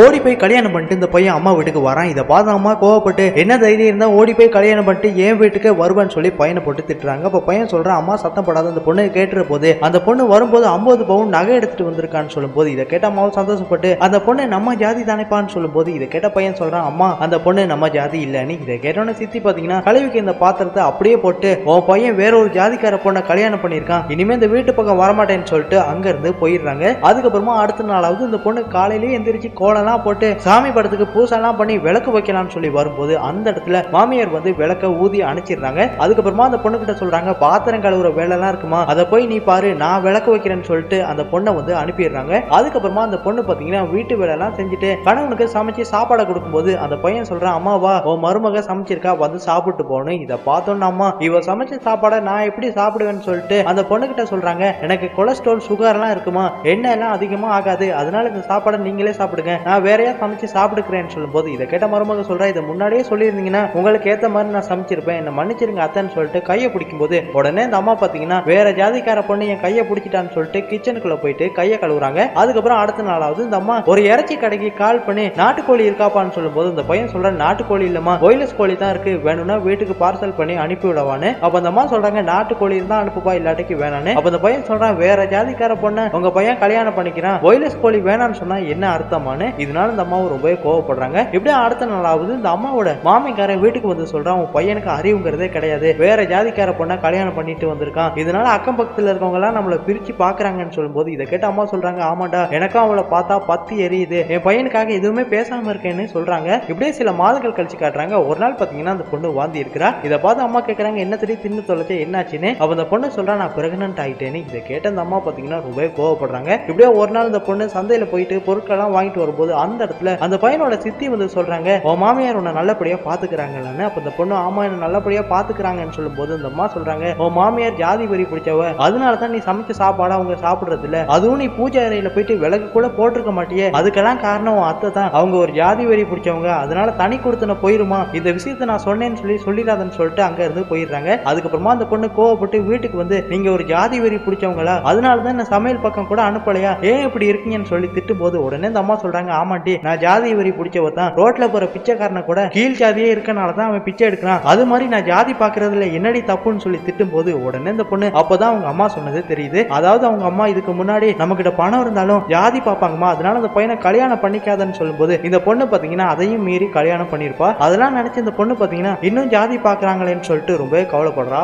ஓடி போய் கல்யாணம் பண்ணிட்டு இந்த பையன் அம்மா வீட்டுக்கு வரான். இதை பார்த்து அம்மா கோவப்பட்டு என்ன தைரியம் இருந்தா ஓடி போய் கல்யாணம் பண்ணிட்டு என் வீட்டுக்கு வருவான்னு சொல்லி பையனை போட்டு திட்டுறாங்க. அப்ப பையன் சொல்றான் அம்மா சத்தம் படாத அந்த பொண்ணு கேட்டுற போது அந்த பொண்ணு வரும்போது 50 பவுன் நகை எடுத்துட்டு வந்திருக்கான்னு சொல்லும்போது இதை கேட்ட அம்மாவும் சந்தோஷப்பட்டு அந்த பொண்ணு நம்ம ஜாதி தானேப்பான்னு சொல்லும்போது இதை கேட்ட பையன் சொல்றான் அம்மா அந்த பொண்ணு நம்ம ஜாதி இல்லைன்னு இதை கேட்டோன்னு சித்தி பாத்தீங்கன்னா கழுவிக்கு இந்த பாத்திரத்தை அப்படியே போட்டு உன் பையன் வேற ஒரு ஜாதிக்கார பொண்ணை கல்யாணம் பண்ணியிருக்கான். இனிமே இந்த வீட்டு பக்கம் வரமாட்டேன்னு சொல்லிட்டு அங்க இருந்து போயிடுறாங்க. அதுக்கப்புறமா அடுத்த நாளாவது இந்த பொண்ணு காலையிலேயே எந்திரிச்சு கோலம் கோலம்லாம் போட்டு சாமி படத்துக்கு பூசெல்லாம் பண்ணி விளக்கு வைக்கலாம்னு சொல்லி வரும்போது அந்த இடத்துல மாமியார் வந்து விளக்க ஊதி அணைச்சிடுறாங்க அதுக்கப்புறமா அந்த பொண்ணு கிட்ட சொல்றாங்க பாத்திரம் கழுவுற வேலைலாம் இருக்குமா? அதை போய் நீ பாரு நான் விளக்கு வைக்கிறேன்னு சொல்லிட்டு அந்த பொண்ணை வந்து அனுப்பிடுறாங்க. அதுக்கப்புறமா அந்த பொண்ணு பாத்தீங்கன்னா வீட்டு வேலைலாம் செஞ்சுட்டு கணவனுக்கு சமைச்சு சாப்பாடை கொடுக்கும்போது அந்த பையன் சொல்றான் அம்மாவா உன் மருமக சமைச்சிருக்கா வந்து சாப்பிட்டு போகணும் இதை பார்த்தோன்னா அம்மா இவ சமைச்ச சாப்பாடை நான் எப்படி சாப்பிடுவேன்னு சொல்லிட்டு அந்த பொண்ணு கிட்ட சொல்றாங்க எனக்கு கொலஸ்ட்ரால் சுகர்லாம் இருக்குமா? எண்ணெய் எல்லாம் அதிகமா ஆகாது. அதனால இந்த சாப்பாடை நீங்களே சாப்பிடுங்க. நான் நான் வேறையா சமைச்சு சாப்பிடுக்கிறேன்னு சொல்லும்போது இதை கேட்ட மருமக சொல்றா இதை முன்னாடியே சொல்லியிருந்தீங்கன்னா உங்களுக்கு ஏற்ற மாதிரி நான் சமைச்சிருப்பேன். என்ன மன்னிச்சிருங்க அத்தைன்னு சொல்லிட்டு கையை பிடிக்கும்போது உடனே இந்த அம்மா பார்த்தீங்கன்னா வேற ஜாதிக்கார பொண்ணு என் கையை பிடிச்சிட்டான்னு சொல்லிட்டு கிச்சனுக்குள்ள போயிட்டு கையை கழுவுறாங்க. அதுக்கப்புறம் அடுத்த நாளாவது இந்த அம்மா ஒரு இறைச்சி கடைக்கு கால் பண்ணி நாட்டுக்கோழி இருக்காப்பான்னு சொல்லும்போது இந்த பையன் சொல்ற நாட்டுக்கோழி இல்லைம்மா ஒயிலஸ் கோழி தான் இருக்கு. வேணும்னா வீட்டுக்கு பார்சல் பண்ணி அனுப்பி விடவான்னு. அப்ப அந்த அம்மா சொல்றாங்க நாட்டுக்கோழி இருந்தால் அனுப்புப்பா இல்லாட்டிக்கு வேணான்னு. அப்ப அந்த பையன் சொல்றான் வேற ஜாதிக்கார பொண்ணு உங்க பையன் கல்யாணம் பண்ணிக்கிறான். ஒயிலஸ் கோழி வேணாம்னு சொன்னா என்ன அர்த்தமான்னு? இதனால இந்த அம்மாவும் ரொம்பவே கோவப்படுறாங்க. இப்படியே அடுத்த நாளாவது இந்த அம்மாவோட மாமிக்காரன் வீட்டுக்கு வந்து சொல்றான் உன் பையனுக்கு அறிவுங்கிறதே கிடையாது. வேற ஜாதிக்கார பொண்ணை கல்யாணம் பண்ணிட்டு வந்திருக்கான். இதனால அக்கம் பக்கத்துல இருக்கவங்க எல்லாம் நம்மள பிரிச்சு பாக்குறாங்கன்னு சொல்லும்போது இதை கேட்டு அம்மா சொல்றாங்க ஆமாண்டா எனக்கும் அவளை பார்த்தா பத்தி எரியுது. என் பையனுக்காக எதுவுமே பேசாம இருக்கேன்னு சொல்றாங்க. இப்படியே சில மாதங்கள் கழிச்சு காட்டுறாங்க. ஒரு நாள் பாத்தீங்கன்னா அந்த பொண்ணு வாந்தி இருக்கிறா இதை பார்த்து அம்மா கேக்குறாங்க என்ன தெரியும் தின்னு தொலைச்ச என்னாச்சுன்னு? அவ அந்த பொண்ணு சொல்றா நான் பிரெக்னன்ட் ஆயிட்டேன்னு. இதை கேட்ட அந்த அம்மா பாத்தீங்கன்னா ரொம்பவே கோவப்படுறாங்க. இப்படியே ஒரு நாள் இந்த பொண்ணு சந்தையில போயிட்டு பொருட்கள்லாம் வாங்கிட்டு வரும்போது அந்த இடத்துல அந்த பையனோட சித்தி வந்து சொல்றாங்க உன் மாமியார் உன்னை நல்லபடியா பாத்துக்கிறாங்கன்னு அப்ப இந்த பொண்ணு ஆமா என்ன நல்லபடியா பாத்துக்கிறாங்கன்னு சொல்லும்போது இந்த அம்மா சொல்றாங்க உன் மாமியார் ஜாதி வரி பிடிச்சவ அதனாலதான் நீ சமைச்ச சாப்பாடு அவங்க சாப்பிடுறது இல்ல அதுவும் நீ பூஜை அறையில போயிட்டு விளக்கு கூட போட்டிருக்க மாட்டியே. அதுக்கெல்லாம் காரணம் உன் அத்தை தான். அவங்க ஒரு ஜாதி வரி பிடிச்சவங்க. அதனால தனி கொடுத்தன போயிருமா? இந்த விஷயத்த நான் சொன்னேன்னு சொல்லி சொல்லிடாதன்னு சொல்லிட்டு அங்க இருந்து போயிடுறாங்க. அதுக்கப்புறமா அந்த பொண்ணு கோவப்பட்டு வீட்டுக்கு வந்து நீங்க ஒரு ஜாதி வரி பிடிச்சவங்களா? அதனால தான் சமையல் பக்கம் கூட அனுப்பலையா? ஏன் இப்படி இருக்கீங்கன்னு சொல்லி திட்டும் போது உடனே இந்த அம்மா சொல்றாங்க ஆமாட்டி நான் ஜாதி வரி பிடிச்சவ தான் ரோட்ல போற பிச்சைக்காரனை கூட கீழ் ஜாதியே இருக்கனால தான் அவன் பிச்சை எடுக்கிறான். அது மாதிரி நான் ஜாதி பாக்குறதுல என்னடி தப்புன்னு சொல்லி திட்டும் போது உடனே இந்த பொண்ணு அப்பதான் அவங்க அம்மா சொன்னது தெரியுது. அதாவது அவங்க அம்மா இதுக்கு முன்னாடி நம்ம கிட்ட பணம் இருந்தாலும் ஜாதி பார்ப்பாங்கம்மா அதனால அந்த பையனை கல்யாணம் பண்ணிக்காதன்னு சொல்லும்போது இந்த பொண்ணு பாத்தீங்கன்னா அதையும் மீறி கல்யாணம் பண்ணிருப்பா அதெல்லாம் நினைச்சு இந்த பொண்ணு பாத்தீங்கன்னா இன்னும் ஜாதி பாக்குறாங்களேன்னு சொல்லிட்டு ரொம்பவே கவலைப்படுறா.